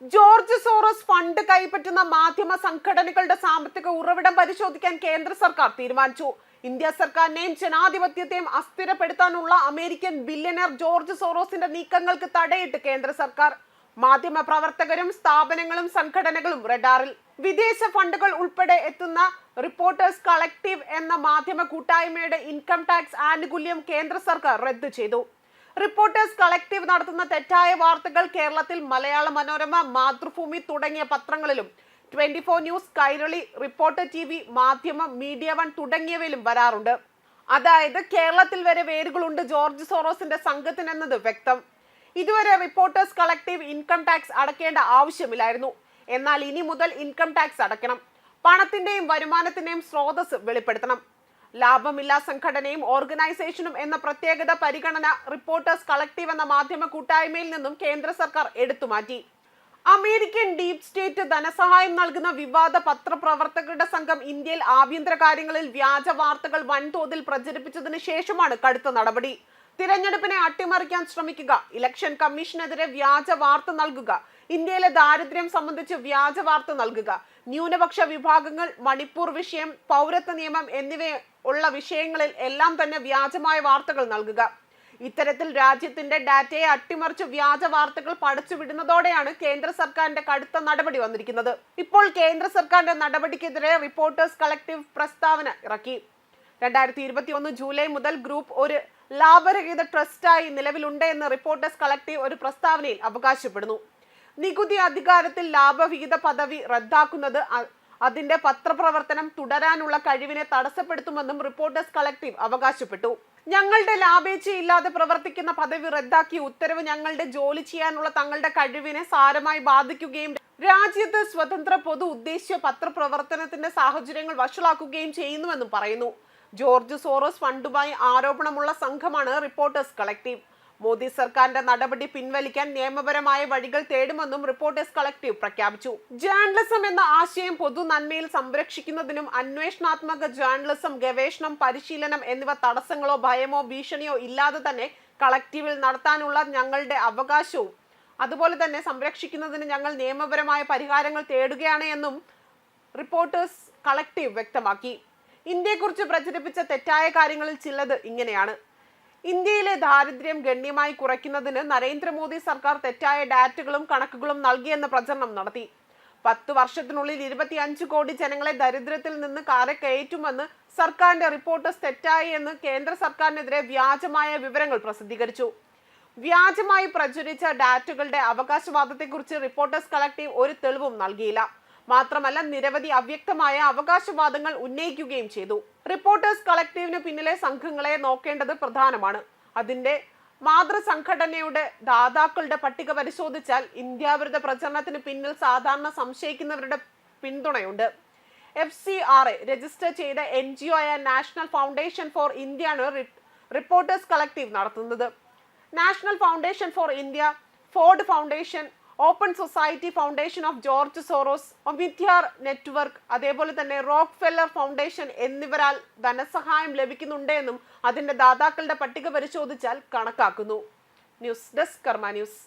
George Soros fund കൈപ്പറ്റുന്ന മാധ്യമ സംഘടനകളുടെ സാമ്പത്തിക ഉറവിടം പരിശോധിക്കാൻ കേന്ദ്ര സർക്കാർ തീരുമാനിച്ചു. ഇന്ത്യ സർക്കാരിനെയും ജനാധിപത്യത്തെയും അസ്ഥിരപ്പെടുത്താനുള്ള അമേരിക്കൻ ബില്യനർ ജോർജ് സോറോസിന്റെ നീക്കങ്ങൾക്ക് തടയിട്ട് കേന്ദ്ര സർക്കാർ. മാധ്യമ പ്രവർത്തകരും സ്ഥാപനങ്ങളും സംഘടനകളും റഡാറിൽ. വിദേശ ഫണ്ടുകൾ ഉൾപ്പെടെ എത്തുന്ന റിപ്പോർട്ടേഴ്സ് കളക്റ്റീവ് എന്ന മാധ്യമ കൂട്ടായ്മയുടെ ഇൻകം ടാക്സ് ആനുകൂല്യം കേന്ദ്ര സർക്കാർ റദ്ദു ചെയ്തു. റിപ്പോർട്ടേഴ്സ് കളക്റ്റീവ് നടത്തുന്ന തെറ്റായ വാർത്തകൾ കേരളത്തിൽ മലയാള മനോരമ മാതൃഭൂമി തുടങ്ങിയ പത്രങ്ങളിലും. Twenty four news Kairali reporter T V Madhyamam media one തുടങ്ങിയവയിലും വരാറുണ്ട്. അതായത് കേരളത്തിൽ വരെ വേരുകളുണ്ട് ജോർജ് സോറോസിന്റെ സംഘത്തിനെന്നത് വ്യക്തം. ഇതുവരെ റിപ്പോർട്ടേഴ്സ് കളക്റ്റീവ് ഇൻകം ടാക്സ് അടക്കേണ്ട ആവശ്യമില്ലായിരുന്നു. എന്നാൽ ഇനി മുതൽ ഇൻകം ടാക്സ് അടക്കണം പണത്തിന്റെയും വരുമാനത്തിന്റെയും സ്രോതസ് വെളിപ്പെടുത്തണം. ലാഭമില്ലാ സംഘടനയും ഓർഗനൈസേഷനും എന്ന പ്രത്യേകത പരിഗണന റിപ്പോർട്ടേഴ്സ് കളക്റ്റീവ് എന്ന മാധ്യമ കൂട്ടായ്മയിൽ നിന്നും കേന്ദ്ര സർക്കാർ എടുത്തുമാറ്റി അമേരിക്കൻ ഡീപ് സ്റ്റേറ്റ് ധനസഹായം നൽകുന്ന വിവാദ പത്രപ്രവർത്തകരുടെ സംഘം ഇന്ത്യയിൽ ആഭ്യന്തര കാര്യങ്ങളിൽ വ്യാജ വാർത്തകൾ വൻതോതിൽ പ്രചരിപ്പിച്ചതിന് ശേഷമാണ് കടുത്ത നടപടി. തിരഞ്ഞെടുപ്പിനെ അട്ടിമറിക്കാൻ ശ്രമിക്കുക. ഇലക്ഷൻ കമ്മീഷനെതിരെ വ്യാജ വാർത്ത നൽകുക. ഇന്ത്യയിലെ ദാരിദ്ര്യം സംബന്ധിച്ച് വ്യാജ വാർത്ത നൽകുക. ന്യൂനപക്ഷ വിഭാഗങ്ങൾ മണിപ്പൂർ വിഷയം പൗരത്വ നിയമം എന്നിവ ഉള്ള വിഷയങ്ങളിൽ എല്ലാം തന്നെ വ്യാജമായ വാർത്തകൾ നൽകുക. ഇത്തരത്തിൽ രാജ്യത്തിന്റെ ഡാറ്റയെ അട്ടിമറിച്ച് വ്യാജ വാർത്തകൾ പടച്ചുവിടുന്നതോടെയാണ് കേന്ദ്ര സർക്കാരിന്റെ കടുത്ത നടപടി വന്നിരിക്കുന്നത്. ഇപ്പോൾ കേന്ദ്ര സർക്കാരിന്റെ നടപടിക്കെതിരെ റിപ്പോർട്ടേഴ്സ് കളക്ടീവ് പ്രസ്താവന ഇറക്കി. രണ്ടായിരത്തി ഇരുപത്തി ഒന്ന് ജൂലൈ മുതൽ ഗ്രൂപ്പ് ഒരു ലാഭരഹിത ട്രസ്റ്റായി നിലവിലുണ്ട് എന്ന് റിപ്പോർട്ടേഴ്സ് കളക്ടീവ് ഒരു പ്രസ്താവനയിൽ അവകാശപ്പെടുന്നു. നികുതി അധികാരത്തിൽ ലാഭവിഹിത പദവി റദ്ദാക്കുന്നത് അതിന്റെ പത്രപ്രവർത്തനം തുടരാനുള്ള കഴിവിനെ തടസ്സപ്പെടുത്തുമെന്നും റിപ്പോർട്ടേഴ്സ് കളക്ടീവ് അവകാശപ്പെട്ടു. ഞങ്ങളുടെ ലാഭേച്ഛയില്ലാതെ പ്രവർത്തിക്കുന്ന പദവി റദ്ദാക്കിയ ഉത്തരവ് ഞങ്ങളുടെ ജോലി ചെയ്യാനുള്ള തങ്ങളുടെ കഴിവിനെ സാരമായി ബാധിക്കുകയും രാജ്യത്ത് സ്വതന്ത്ര പൊതു ഉദ്ദേശ്യ പത്രപ്രവർത്തനത്തിന്റെ സാഹചര്യങ്ങൾ വഷളാക്കുകയും ചെയ്യുന്നുവെന്നും പറയുന്നു. ജോർജ് സോറോസ് ഫണ്ടുമായി ആരോപണമുള്ള സംഘമാണ് റിപ്പോർട്ടേഴ്സ് കളക്ടീവ്. മോദി സർക്കാരിന്റെ നടപടി പിൻവലിക്കാൻ നിയമപരമായ വഴികൾ തേടുമെന്നും റിപ്പോർട്ടേഴ്സ് കളക്ടീവ് പ്രഖ്യാപിച്ചു. ജേർണലിസം എന്ന ആശയം പൊതു നന്മയിൽ സംരക്ഷിക്കുന്നതിനും അന്വേഷണാത്മക ജേർണലിസം ഗവേഷണം പരിശീലനം എന്നിവ തടസ്സങ്ങളോ ഭയമോ ഭീഷണിയോ ഇല്ലാതെ തന്നെ കളക്ടീവിൽ നടത്താനുള്ള ഞങ്ങളുടെ അവകാശവും. അതുപോലെ തന്നെ സംരക്ഷിക്കുന്നതിന് ഞങ്ങൾ നിയമപരമായ പരിഹാരങ്ങൾ തേടുകയാണ് എന്നും റിപ്പോർട്ടേഴ്സ് കളക്ടീവ് വ്യക്തമാക്കി. ഇന്ത്യയെക്കുറിച്ച് പ്രചരിപ്പിച്ച തെറ്റായ കാര്യങ്ങളിൽ ചിലത് ഇങ്ങനെയാണ്. ഇന്ത്യയിലെ ദാരിദ്ര്യം ഗണ്യമായി കുറയ്ക്കുന്നതിന് നരേന്ദ്രമോദി സർക്കാർ തെറ്റായ ഡാറ്റകളും കണക്കുകളും നൽകിയെന്ന പ്രചരണം നടത്തി. പത്ത് വർഷത്തിനുള്ളിൽ ഇരുപത്തിയഞ്ച് കോടി ജനങ്ങളെ ദരിദ്രത്തിൽ നിന്ന് കരകയറ്റുമെന്ന് സർക്കാരിന്റെ റിപ്പോർട്ടേഴ്സ് തെറ്റായി എന്ന് കേന്ദ്ര സർക്കാരിനെതിരെ വ്യാജമായ വിവരങ്ങൾ പ്രസിദ്ധീകരിച്ചു. വ്യാജമായി പ്രചരിച്ച ഡാറ്റകളുടെ അവകാശവാദത്തെക്കുറിച്ച് റിപ്പോർട്ടേഴ്സ് കളക്ടീവ് ഒരു തെളിവും നൽകിയില്ല. മാത്രമല്ല നിരവധി അവ്യക്തമായ അവകാശവാദങ്ങൾ ഉന്നയിക്കുകയും ചെയ്തു. റിപ്പോർട്ടേഴ്സ് കളക്റ്റീവിന് പിന്നിലെ സംഘങ്ങളെ നോക്കേണ്ടത് പ്രധാനമാണ്. അതിന്റെ മാതൃസംഘടനയുടെ ദാതാക്കളുടെ പട്ടിക പരിശോധിച്ചാൽ ഇന്ത്യാവിരുദ്ധ പ്രചരണത്തിന് പിന്നിൽ സാധാരണ സംശയിക്കുന്നവരുടെ പിന്തുണയുണ്ട്. F C R A register ചെയ്ത എൻ ജി ഒ ആയ നാഷണൽ ഫൗണ്ടേഷൻ ഫോർ ഇന്ത്യ ആണ് റിപ്പോർട്ടേഴ്സ് കളക്റ്റീവ് നടത്തുന്നത്. National foundation for India Ford foundation open society foundation of George Soros Omidyar network അതേപോലെ തന്നെ റോക്ക് ഫെല്ലർ ഫൗണ്ടേഷൻ എന്നിവരാൽ ധനസഹായം ലഭിക്കുന്നുണ്ടെന്നും അതിന്റെ ദാതാക്കളുടെ പട്ടിക പരിശോധിച്ചാൽ കണക്കാക്കുന്നു. News desk Karma news.